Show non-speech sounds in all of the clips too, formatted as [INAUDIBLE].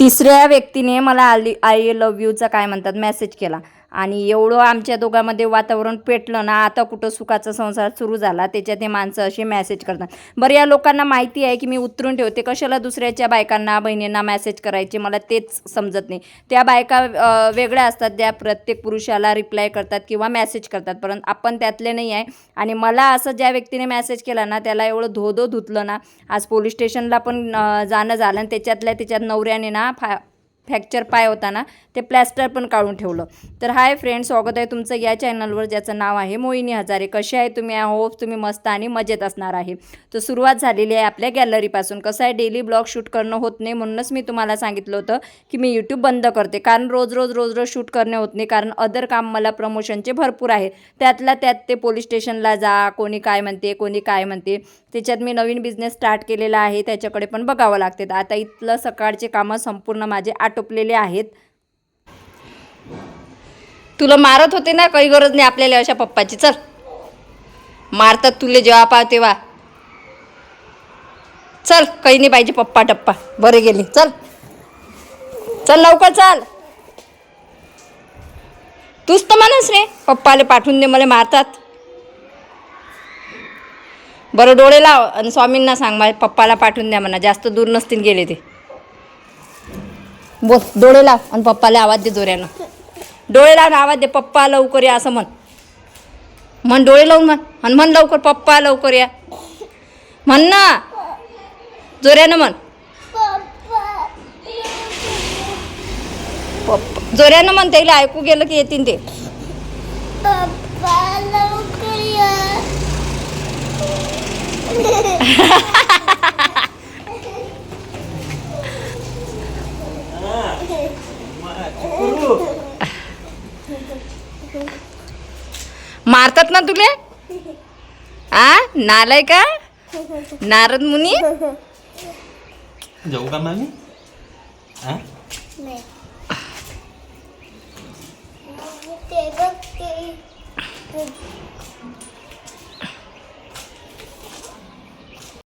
तिसऱ्या व्यक्तीने मला आली आय लव्ह यूचा काय म्हणतात? मेसेज केला. आणि एवढं आमच्या दोघांमध्ये वातावरण पेटलं ना आता कुठं सुखाचा संसार सुरू झाला त्याच्यात हे माणसं असे मेसेज करतात. बरं या लोकांना माहिती आहे की मी उतरून ठेवते. कशाला दुसऱ्याच्या बायकांना बहिणींना मॅसेज करायचे? मला तेच समजत नाही. त्या बायका वेगळ्या असतात. ज्या प्रत्येक पुरुषाला रिप्लाय करतात किंवा मॅसेज करतात. परंतु आपण त्यातले नाही आहे. आणि मला असं ज्या व्यक्तीने मॅसेज केला ना त्याला एवढं धोधो धुतलं ना आज पोलीस स्टेशनला पण जाणं झालं आणि त्याच्यातल्या त्याच्यात नवऱ्याने ना फा फ्रॅक्चर पाय होता ना ते प्लॅस्टर पण काढून ठेवलं. तर हाय फ्रेंड स्वागत आहे तुमचं या चॅनलवर ज्याचं नाव आहे मोहिनी हजारे. कसे आहे तुम्ही? आय होप तुम्ही मस्त आणि मजेत असणार आहे. तर सुरुवात झालेली आहे आपल्या गॅलरीपासून कसं आहे? डेली ब्लॉग शूट करणं होत नाही म्हणूनच मी तुम्हाला सांगितलं होतं की मी यूट्यूब बंद करते. कारण रोज रोज रोज रोज शूट करणे होत नाही. कारण अदर काम मला प्रमोशनचे भरपूर आहे. त्यातल्या त्यात ते पोलीस स्टेशनला जा कोणी काय म्हणते कोणी काय म्हणते. त्याच्यात मी नवीन बिझनेस स्टार्ट केलेला आहे. त्याच्याकडे पण बघावं लागते. तर आता इथलं सकाळचे कामं संपूर्ण माझे आटोपलेले आहेत. तुला मारत होते ना काही गरज नाही आपल्याला अशा पप्पाची. चल. मारतात तुले जेव्हा पाव तेव्हा. चल काही नाही पाहिजे पप्पा टप्पा. बरे गेले. चल. चल लवकर चाल. तूच तर म्हणस रे पप्पाले पाठवून दे मला मारतात. बरं डोळे लाव आणि स्वामींना सांग माझ्या पप्पाला पाठवून द्या म्हणा. जास्त दूर नसतील गेले ते. बोल डोळे लाव आणि पप्पाला आवाज दे जोऱ्यानं डोळे लावून आवाज दे पप्पा लवकर या असं म्हण. म्हण डोळे लावून म्हण. आणि म्हण लवकर पप्पा लवकर या. म्हण ना. जोऱ्यानं म्हण. पप्पा जोऱ्यानं म्हण त्याला ऐकू गेलं की येतील ते. पप्पा लवकर या [LAUGHS] मारतात ना तुले आ? नालाय का? नारद मुनी? जाऊ का मामी? हा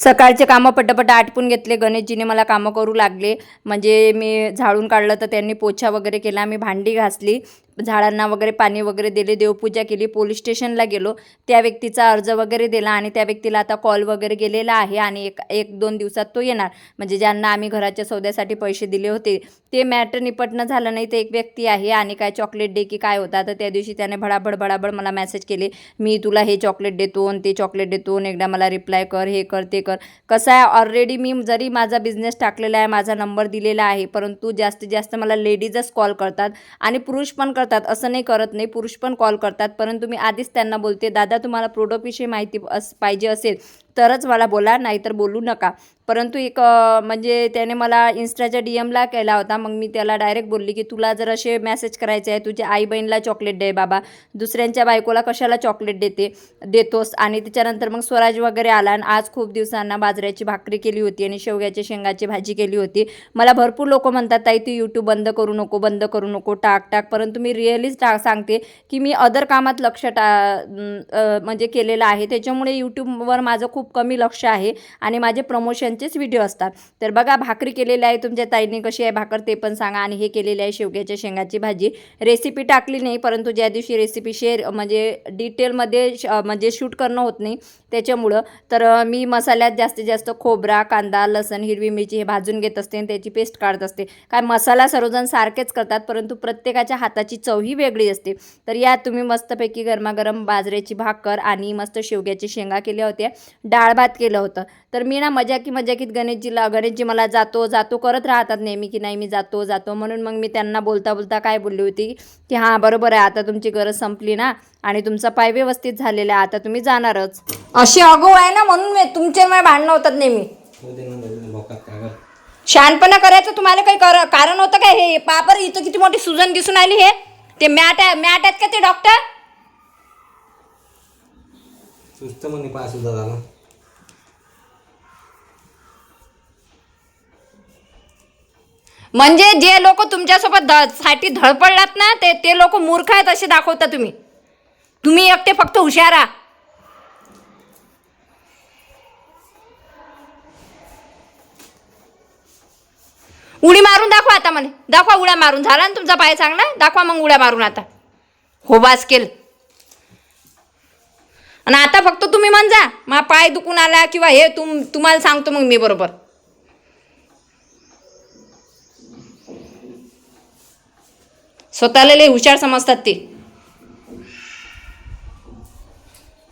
सकाळचे कामं पटापट आटपून घेतले. गणेशजीने मला कामं करू लागले. म्हणजे मी झाडून काढलं तर त्यांनी पोछा वगैरे केला. मी भांडी घासली. झाडांना वगैरे पाणी वगैरे दिले देवपूजा केली पोलीस स्टेशनला गेलो. त्या व्यक्तीचा अर्ज वगैरे दिला आणि त्या व्यक्तीला आता कॉल वगैरे गेलेला आहे आणि एक एक दोन दिवसात तो येणार. म्हणजे ज्यांना आम्ही घराच्या सौद्यासाठी पैसे दिले होते ते मॅटर निपटणं झालं नाही. ते एक व्यक्ती आहे आणि काय चॉकलेट डे की काय होता? तर त्या दिवशी त्याने भडाभड भडाभड मला मेसेज केले मी तुला हे चॉकलेट देतो आणि ते चॉकलेट देतो. आणि एकदा मला रिप्लाय कर हे कर ते कर. कसं आहे ऑलरेडी मी जरी माझा बिझनेस टाकलेला आहे माझा नंबर दिलेला आहे परंतु जास्तीत जास्त मला लेडीजच कॉल करतात आणि पुरुष पण करतात. असं नाही करत नाही पुरुष पण कॉल करतात. परंतु मी आधीच त्यांना बोलते दादा तुम्हाला प्रोडक्टविषयी माहिती अस पाहिजे असेल तरच मला बोला नाहीतर बोलू नका. परंतु एक म्हणजे त्याने मला इन्स्टाच्या डी एमला केला होता. मग मी त्याला डायरेक्ट बोलली की तुला जर असे मेसेज करायचे आहे तुझ्या आई बहिणीला चॉकलेट दे बाबा. दुसऱ्यांच्या बायकोला कशाला चॉकलेट देते देतोस? आणि त्याच्यानंतर मग स्वराज वगैरे आला आणि आज खूप दिवसांना बाजऱ्याची भाकरी केली होती आणि शेवग्याच्या शेंगाची भाजी केली होती. मला भरपूर लोक म्हणतात ताई तू यूट्यूब बंद करू नको बंद करू नको टाक टाक. परंतु मी रिअलीच टा सांगते की मी अदर कामात लक्ष टा म्हणजे केलेलं आहे. त्याच्यामुळे यूट्यूबवर माझं खूप खूप कमी लक्ष आहे आणि माझे प्रमोशनचेच व्हिडिओ असतात. तर बघा भाकरी केलेली आहे तुमच्या ताईने कशी आहे भाकर ते पण सांगा. आणि हे केलेले आहे शेवग्याच्या शेंगाची भाजी. रेसिपी टाकली नाही परंतु ज्या दिवशी रेसिपी शेअर म्हणजे डिटेलमध्ये श- म्हणजे शूट करणं होत नाही त्याच्यामुळं. तर मी मसाल्यात जास्तीत जास्त खोबरा कांदा लसण हिरवी मिरची हे भाजून घेत असते आणि त्याची पेस्ट काढत असते. काय मसाला सर्वजण सारखेच करतात परंतु प्रत्येकाच्या हाताची चव ही वेगळी असते. तर या तुम्ही मस्तपैकी गरमागरम बाजऱ्याची भाकर आणि मस्त शेवग्याची शेंगा केल्या होत्या. डाळ भात केलं होतं. तर मी ना मजाकी मजाकीत गणेशजीला गणेशजी मला जातो जातो करत राहतात नेहमी की नाही मी जातो जातो. म्हणून मग मी त्यांना बोलता बोलता काय बोलली होती की हां बरोबर आहे. आता तुमची गरज संपली ना आणि तुमचा पाय व्यवस्थित झालेला आहे. आता तुम्ही जाणारच. अशी अगो आहे ना म्हणून मी तुमचे माझे भांडणं होतात नेहमी. शहाणपणा करायचं तुम्हाला काही कर कारण होतं काय हे? पापर इथं किती मोठी सुजन दिसून आली हे? ते मॅट आहे मॅट आहेत का ते डॉक्टर? सुस्त म्हणे पाय सुद्धा झाला. म्हणजे जे लोक तुमच्यासोबत ध साठी धडपडलात ना ते ते लोक मूर्ख आहेत असे दाखवता तुम्ही. तुम्ही एकटे फक्त हुशार आहात. उडी मारून दाखवा आता मला दाखवा उड्या मारून. झाला ना तुमचा पाय चांगला? दाखवा मग उड्या मारून आता. हो बास केल. आणि आता फक्त तुम्ही म्हणजा. मा पाय दुखून आला किंवा हे तुम तुम्हाला सांगतो मग मी बरोबर. स्वतःला लय हुशार समजतात ते.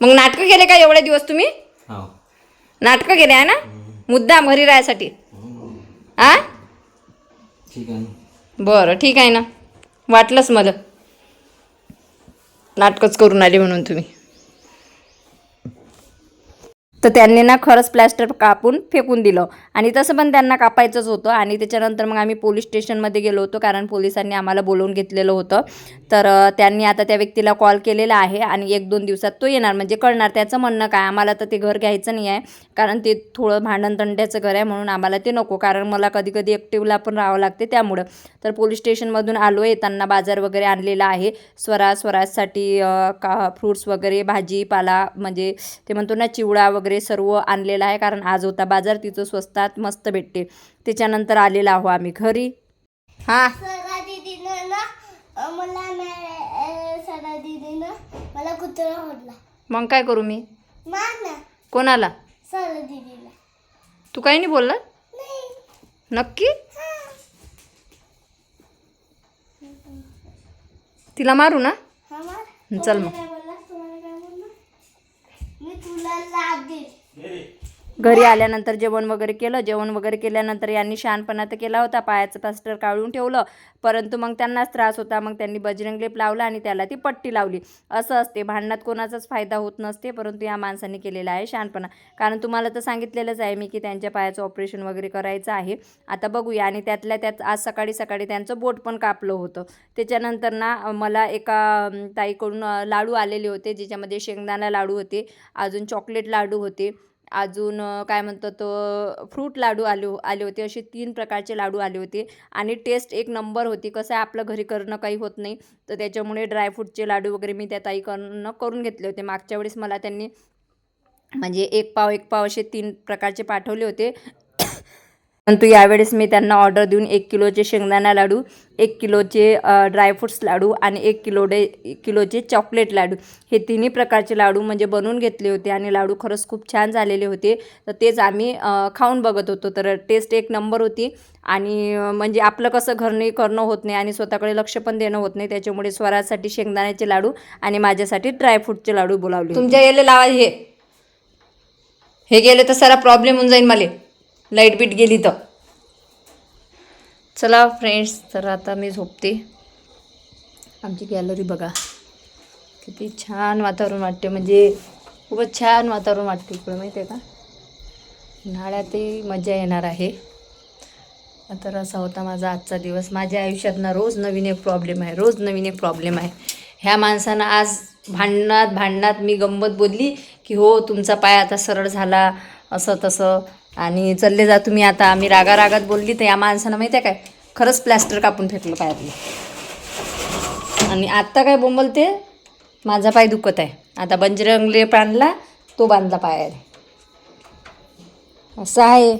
मग नाटकं केले का एवढे दिवस तुम्ही? हो. नाटकं केले आहे ना? मुद्दाम घरी राहायसाठी. आ ठीक आहे ना. बरं ठीक आहे ना. वाटलंच मला. नाटकच करून आली म्हणून तुम्ही. तर त्यांनी ना खरंच प्लॅस्टर कापून फेकून दिलं. आणि तसं पण त्यांना कापायचंच होतं. आणि त्याच्यानंतर मग आम्ही पोलीस स्टेशनमध्ये गेलो होतो कारण पोलिसांनी आम्हाला बोलवून घेतलेलं होतं. तर त्यांनी आता त्या व्यक्तीला कॉल केलेला आहे आणि एक दोन दिवसात तो येणार. म्हणजे कळणार त्याचं म्हणणं काय? आम्हाला तर ते घर घ्यायचं नाही आहे. कारण ते थोडं भांडणतंड्याचं घर आहे म्हणून आम्हाला ते नको. कारण मला कधी कधी एकटिवला पण राहावं लागते त्यामुळं. तर पोलीस स्टेशनमधून आलो आहे. त्यांना बाजार वगैरे आणलेला आहे. स्वरा स्वराजसाठी का फ्रूट्स वगैरे भाजीपाला म्हणजे ते म्हणतो ना चिवडा वगैरे सर्व आणलेला आहे कारण आज होता बाजार तिथं स्वस्तात मस्त भेटते त्याच्यानंतर आलेला आहो आम्ही घरी. हां. मला कुत्रा ओढला मग काय करू मी? कोणाला? तू काही नाही बोलला? नक्की? तिला मारू ना? हा मार. चल मग काय बोलला तुम्हाला काय बोलला मी तुला लाभ देईल घरी आल्यानंतर जेवण वगैरे केलं. जेवण वगैरे केल्यानंतर यांनी शहाणपणा तर केला होता. पायाचं प्लास्टर काढून ठेवलं. परंतु मग त्यांनाच त्रास होता. मग त्यांनी बजरंग लेप लावला आणि त्याला ती पट्टी लावली. असं असते. भांडणात कोणाचाच फायदा होत नसते. परंतु या माणसाने केलेला आहे शहाणपणा. कारण तुम्हाला तर सांगितलेलंच आहे मी की त्यांच्या पायाचं ऑपरेशन वगैरे करायचं आहे. आता बघूया. आणि त्यातल्या त्यात आज सकाळी सकाळी त्यांचं बोट पण कापलं होतं. त्याच्यानंतर ना मला एका ताईकडून लाडू आलेले होते. ज्याच्यामध्ये शेंगदाणा लाडू होते. अजून चॉकलेट लाडू होते. अजून काय म्हणतात तो फ्रूट लाडू आले आले होते. असे तीन प्रकारचे लाडू आले होते. आणि टेस्ट एक नंबर होती. कसं आहे आपलं घरी करणं काही होत नाही. तर त्याच्यामुळे ड्रायफ्रूटचे लाडू वगैरे मी त्या ताईकडनं करून घेतले होते. मागच्या वेळेस मला त्यांनी म्हणजे एक पाव एक पाव असे तीन प्रकारचे पाठवले होते. परंतु यावेळेस मी त्यांना ऑर्डर देऊन एक किलोचे शेंगदाणा लाडू एक किलोचे ड्रायफ्रुट्स लाडू आणि एक किलो डे किलोचे चॉकलेट लाडू. हे तिन्ही प्रकारचे लाडू म्हणजे बनवून घेतले होते आणि लाडू खरंच खूप छान झालेले होते. तर तेच आम्ही खाऊन बघत होतो. तर टेस्ट एक नंबर होती आणि म्हणजे आपलं कसं घर करणं होत नाही आणि स्वतःकडे लक्ष पण देणं होत नाही. त्याच्यामुळे स्वरासाठी शेंगदाण्याचे लाडू आणि माझ्यासाठी ड्रायफ्रूटचे लाडू बोलावले तुमच्या गेले लावा हे हे गेले तर सारा प्रॉब्लेम होऊन जाईल मला. लाइट बीट गेली तर. चला फ्रेंड्स तर आता मी झोपते. आमची गॅलरी बघा. किती छान वातावरण वाटते. म्हणजे खूपच छान वातावरण वाटते इकडं माहिती आहे का? उन्हाळ्यातही मजा येणार आहे. तर असा होता माझा आजचा दिवस. माझ्या आयुष्यात ना रोज नवीन एक प्रॉब्लेम आहे. रोज नवीन एक प्रॉब्लेम आहे. ह्या माणसानं आज भांडणात भांडणात मी गंमत बोलली की हो तुमचा पाय आता सरळ झाला. असं तसं. आणि चालले जा तुम्ही आता. आम्ही रागा रागात बोलली तर या माणसानं माहिती आहे काय? खरंच प्लॅस्टर कापून फेकलं पायातलं. आणि आत्ता काय बोंबलते? माझा पाय दुखत आहे. आता बंजरंग लेप आणला तो बांधला पायाने असं आहे.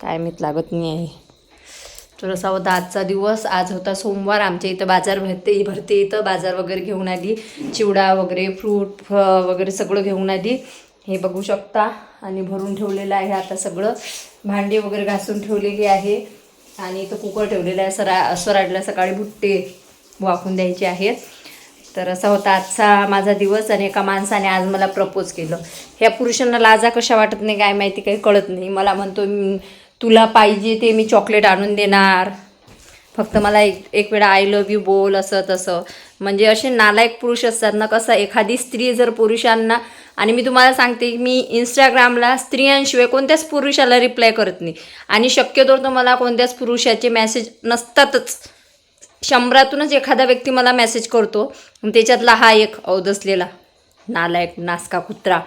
काय मीत लागत नाही आहे तर असा होता आजचा दिवस. आज होता सोमवार. आमच्या इथं बाजार भरते भरते इथं. बाजार वगैरे घेऊन आली. चिवडा वगैरे फ्रूट फ वगैरे सगळं घेऊन आली. हे बघू शकता. आणि भरून ठेवलेलं आहे आता सगळं. भांडी वगैरे घासून ठेवलेली आहे. आणि इथं कुकर ठेवलेलं आहे. सरा स्वराडला सकाळी भुट्टे वाकून द्यायचे आहेत. तर असा होता आजचा माझा दिवस आणि एका माणसाने आज मला प्रपोज केलं. ह्या पुरुषांना लाजा कशा वाटत नाही काय माहिती काही कळत नाही. मला म्हणतो तुला पाहिजे ते मी चॉकलेट आणून देणार. फक्त मला एक एक वेळा आय लव्ह यू बोल असं तसं. म्हणजे असे नालायक पुरुष असतात ना कसं एखादी स्त्री जर पुरुषांना आणि मी तुम्हाला सांगते की मी इंस्टाग्रामला स्त्रियांशिवाय कोणत्याच पुरुषाला रिप्लाय करत नाही. आणि शक्यतो तर मला कोणत्याच पुरुषाचे मेसेज नसतातच. शंभरातूनच एखादा व्यक्ती मला मेसेज करतो. त्याच्यातला हा एक अवदसलेला नालायक नासका कुत्रा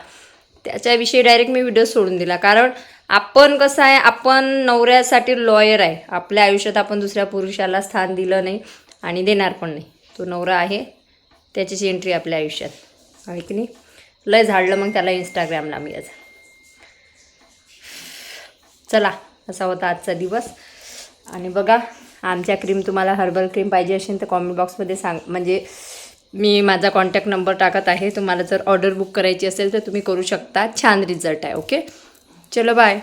त्याच्याविषयी डायरेक्ट मी व्हिडिओ सोडून दिला. कारण आपण कसं आहे आपण नवऱ्यासाठी लॉयर आहे. आपल्या आयुष्यात आपण दुसऱ्या पुरुषाला स्थान दिलं नाही आणि देणार पण नाही. तो नवरा आहे त्याचीच एंट्री आपल्या आयुष्यात. आहे की नाही? लय झाडलं मग त्याला इंस्टाग्रामला मी आज. चला असा होता आजचा दिवस. आणि बघा आमच्या क्रीम तुम्हाला हर्बल क्रीम पाहिजे असेल तर कॉमेंट बॉक्समध्ये सांग म्हणजे मी माझा कॉन्टॅक्ट नंबर टाकत आहे. तुम्हाला जर ऑर्डर बुक करायची असेल तर तुम्ही करू शकता. छान रिझल्ट आहे ओके चलो बाय